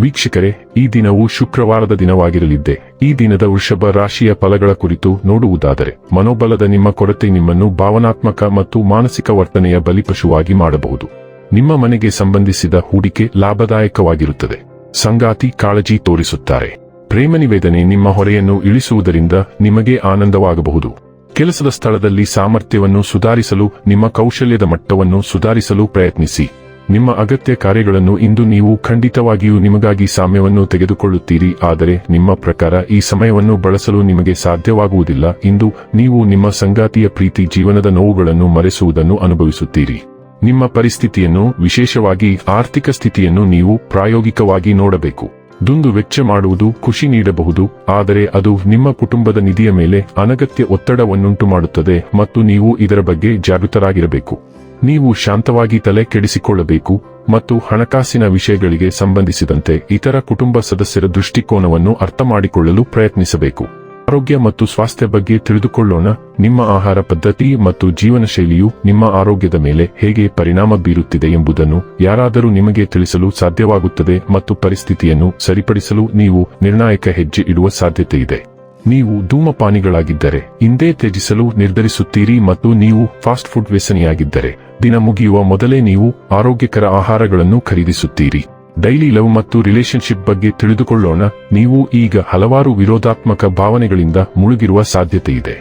ವೀಕ್ಷಕರೇ, ಈ ದಿನವು ಶುಕ್ರವಾರದ ದಿನವಾಗಿರಲಿದ್ದೆ. ಈ ದಿನದ ವೃಷಭ ರಾಶಿಯ ಫಲಗಳ ಕುರಿತು ನೋಡುವುದಾದರೆ, ಮನೋಬಲದ ನಿಮ್ಮ ಕೊರತೆ ನಿಮ್ಮನ್ನು ಭಾವನಾತ್ಮಕ ಮತ್ತು ಮಾನಸಿಕ ವರ್ತನೆಯ ಬಲಿಪಶುವಾಗಿ ಮಾಡಬಹುದು. ನಿಮ್ಮ ಮನೆಗೆ ಸಂಬಂಧಿಸಿದ ಹೂಡಿಕೆ ಲಾಭದಾಯಕವಾಗಿರುತ್ತದೆ. ಸಂಗಾತಿ ಕಾಳಜಿ ತೋರಿಸುತ್ತಾರೆ. ಪ್ರೇಮ ನಿವೇದನೆ ನಿಮ್ಮ ಹೊರೆಯನ್ನು ಇಳಿಸುವುದರಿಂದ ನಿಮಗೆ ಆನಂದವಾಗಬಹುದು. ಕೆಲಸದ ಸ್ಥಳದಲ್ಲಿ ಸಾಮರ್ಥ್ಯವನ್ನು ಸುಧಾರಿಸಲು, ನಿಮ್ಮ ಕೌಶಲ್ಯದ ಮಟ್ಟವನ್ನು ಸುಧಾರಿಸಲು ಪ್ರಯತ್ನಿಸಿ. ನಿಮ್ಮ ಅಗತ್ಯ ಕಾರ್ಯಗಳನ್ನು ಇಂದು ನೀವು ಖಂಡಿತವಾಗಿಯೂ ನಿಮಗಾಗಿ ಸಾಮ್ಯವನ್ನು ತೆಗೆದುಕೊಳ್ಳುತ್ತೀರಿ, ಆದರೆ ನಿಮ್ಮ ಪ್ರಕಾರ ಈ ಸಮಯವನ್ನು ಬಳಸಲು ನಿಮಗೆ ಸಾಧ್ಯವಾಗುವುದಿಲ್ಲ. ಇಂದು ನೀವು ನಿಮ್ಮ ಸಂಗಾತಿಯ ಪ್ರೀತಿ ಜೀವನದ ನೋವುಗಳನ್ನು ಮರೆಸುವುದನ್ನು ಅನುಭವಿಸುತ್ತೀರಿ. ನಿಮ್ಮ ಪರಿಸ್ಥಿತಿಯನ್ನು, ವಿಶೇಷವಾಗಿ ಆರ್ಥಿಕ ಸ್ಥಿತಿಯನ್ನು ನೀವು ಪ್ರಾಯೋಗಿಕವಾಗಿ ನೋಡಬೇಕು. ದುಂದು ವೆಚ್ಚ ಮಾಡುವುದು ಖುಷಿ ನೀಡಬಹುದು, ಆದರೆ ಅದು ನಿಮ್ಮ ಕುಟುಂಬದ ನಿಧಿಯ ಮೇಲೆ ಅನಗತ್ಯ ಒತ್ತಡವನ್ನುಂಟು ಮಾಡುತ್ತದೆ ಮತ್ತು ನೀವು ಇದರ ಬಗ್ಗೆ ಜಾಗೃತರಾಗಿರಬೇಕು. ನೀವು ಶಾಂತವಾಗಿ ತಲೆ ಕೆಡಿಸಿಕೊಳ್ಳಬೇಕು ಮತ್ತು ಹಣಕಾಸಿನ ವಿಷಯಗಳಿಗೆ ಸಂಬಂಧಿಸಿದಂತೆ ಇತರ ಕುಟುಂಬ ಸದಸ್ಯರ ದೃಷ್ಟಿಕೋನವನ್ನು ಅರ್ಥಮಾಡಿಕೊಳ್ಳಲು ಪ್ರಯತ್ನಿಸಬೇಕು. ಆರೋಗ್ಯ ಮತ್ತು ಸ್ವಾಸ್ಥ್ಯ ಬಗ್ಗೆ ತಿಳಿದುಕೊಳ್ಳೋಣ, ನಿಮ್ಮ ಆಹಾರ ಪದ್ಧತಿ ಮತ್ತು ಜೀವನ ಶೈಲಿಯು ನಿಮ್ಮ ಆರೋಗ್ಯದ ಮೇಲೆ ಹೇಗೆ ಪರಿಣಾಮ ಬೀರುತ್ತಿದೆ ಎಂಬುದನ್ನು ಯಾರಾದರೂ ನಿಮಗೆ ತಿಳಿಸಲು ಸಾಧ್ಯವಾಗುತ್ತದೆ ಮತ್ತು ಪರಿಸ್ಥಿತಿಯನ್ನು ಸರಿಪಡಿಸಲು ನೀವು ನಿರ್ಣಾಯಕ ಹೆಜ್ಜೆ ಇಡುವ ಸಾಧ್ಯತೆ ಇದೆ ನೀವು ಧೂಮಪಾನಿಗಳಾಗಿದ್ದರೆ ಇಂದೇ ತ್ಯಜಿಸಲು ನಿರ್ಧರಿಸುತ್ತೀರಿ ಮತ್ತು ನೀವು ಫಾಸ್ಟ್ ಫುಡ್ ವ್ಯಸನಿಯಾಗಿದ್ದರೆ, ದಿನ ಮುಗಿಯುವ ಮೊದಲೇ ನೀವು ಆರೋಗ್ಯಕರ ಆಹಾರಗಳನ್ನು ಖರೀದಿಸುತ್ತೀರಿ. ಡೈಲಿ ಲವ್ ಮತ್ತು ರಿಲೇಶನ್ಶಿಪ್ ಬಗ್ಗೆ ತಿಳಿದುಕೊಳ್ಳೋಣ, ನೀವು ಈಗ ಹಲವಾರು ವಿರೋಧಾತ್ಮಕ ಭಾವನೆಗಳಿಂದ ಮುಳುಗಿರುವ ಸಾಧ್ಯತೆ ಇದೆ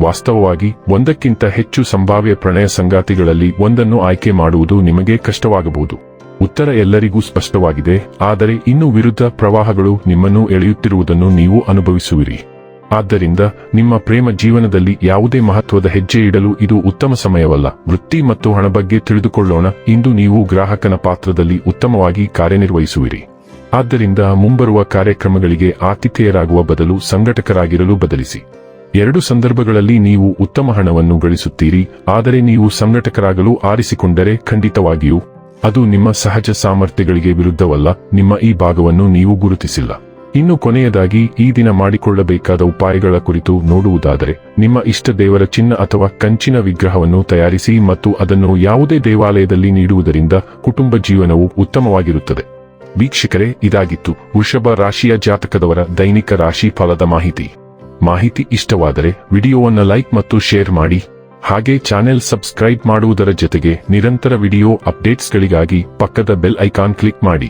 ವಾಸ್ತವವಾಗಿ, ಒಂದಕ್ಕಿಂತ ಹೆಚ್ಚು ಸಂಭಾವ್ಯ ಪ್ರಣಯ ಸಂಗಾತಿಗಳಲ್ಲಿ ಒಂದನ್ನು ಆಯ್ಕೆ ಮಾಡುವುದು ನಿಮಗೆ ಕಷ್ಟವಾಗಬಹುದು. ಉತ್ತರ ಎಲ್ಲರಿಗೂ ಸ್ಪಷ್ಟವಾಗಿದೆ, ಆದರೆ ಇನ್ನು ವಿರುದ್ಧ ಪ್ರವಾಹಗಳು ನಿಮ್ಮನ್ನು ಎಳೆಯುತ್ತಿರುವುದನ್ನು ನೀವು ಅನುಭವಿಸುವಿರಿ. ಆದ್ದರಿಂದ ನಿಮ್ಮ ಪ್ರೇಮ ಜೀವನದಲ್ಲಿ ಯಾವುದೇ ಮಹತ್ವದ ಹೆಜ್ಜೆ ಇಡಲು ಇದು ಉತ್ತಮ ಸಮಯವಲ್ಲ. ವೃತ್ತಿ ಮತ್ತು ಹಣ ಬಗ್ಗೆ ತಿಳಿದುಕೊಳ್ಳೋಣ. ಇಂದು ನೀವು ಗ್ರಾಹಕನ ಪಾತ್ರದಲ್ಲಿ ಉತ್ತಮವಾಗಿ ಕಾರ್ಯನಿರ್ವಹಿಸುವಿರಿ. ಆದ್ದರಿಂದ ಮುಂಬರುವ ಕಾರ್ಯಕ್ರಮಗಳಿಗೆ ಆತಿಥೇಯರಾಗುವ ಬದಲು ಸಂಘಟಕರಾಗಿರಲು ಬದಲಿಸಿ. ಎರಡು ಸಂದರ್ಭಗಳಲ್ಲಿ ನೀವು ಉತ್ತಮ ಹಣವನ್ನು ಗಳಿಸುತ್ತೀರಿ. ಆದರೆ ನೀವು ಸಂಘಟಕರಾಗಲು ಆರಿಸಿಕೊಂಡರೆ ಖಂಡಿತವಾಗಿಯೂ ಅದು ನಿಮ್ಮ ಸಹಜ ಸಾಮರ್ಥ್ಯಗಳಿಗೆ ವಿರುದ್ಧವಲ್ಲ. ನಿಮ್ಮ ಈ ಭಾಗವನ್ನು ನೀವು ಗುರುತಿಸಿಲ್ಲ. ಇನ್ನು ಕೊನೆಯದಾಗಿ ಈ ದಿನ ಮಾಡಿಕೊಳ್ಳಬೇಕಾದ ಉಪಾಯಗಳ ಕುರಿತು ನೋಡುವುದಾದರೆ, ನಿಮ್ಮ ಇಷ್ಟ ದೇವರ ಚಿನ್ನ ಅಥವಾ ಕಂಚಿನ ವಿಗ್ರಹವನ್ನು ತಯಾರಿಸಿ ಮತ್ತು ಅದನ್ನು ಯಾವುದೇ ದೇವಾಲಯದಲ್ಲಿ ನೀಡುವುದರಿಂದ ಕುಟುಂಬ ಜೀವನವು ಉತ್ತಮವಾಗಿರುತ್ತದೆ. ವೀಕ್ಷಕರೇ, ಇದಾಗಿತ್ತು ವೃಷಭ ರಾಶಿಯ ಜಾತಕದವರ ದೈನಿಕ ರಾಶಿ ಫಲದ ಮಾಹಿತಿ. ಮಾಹಿತಿ ಇಷ್ಟವಾದರೆ ವಿಡಿಯೋವನ್ನು ಲೈಕ್ ಮತ್ತು ಶೇರ್ ಮಾಡಿ. ಹಾಗೆ ಚಾನೆಲ್ ಸಬ್ಸ್ಕ್ರೈಬ್ ಮಾಡುವುದರ ಜೊತೆಗೆ ನಿರಂತರ ವಿಡಿಯೋ ಅಪ್ಡೇಟ್ಸ್ಗಳಿಗಾಗಿ ಪಕ್ಕದ ಬೆಲ್ ಐಕಾನ್ ಕ್ಲಿಕ್ ಮಾಡಿ.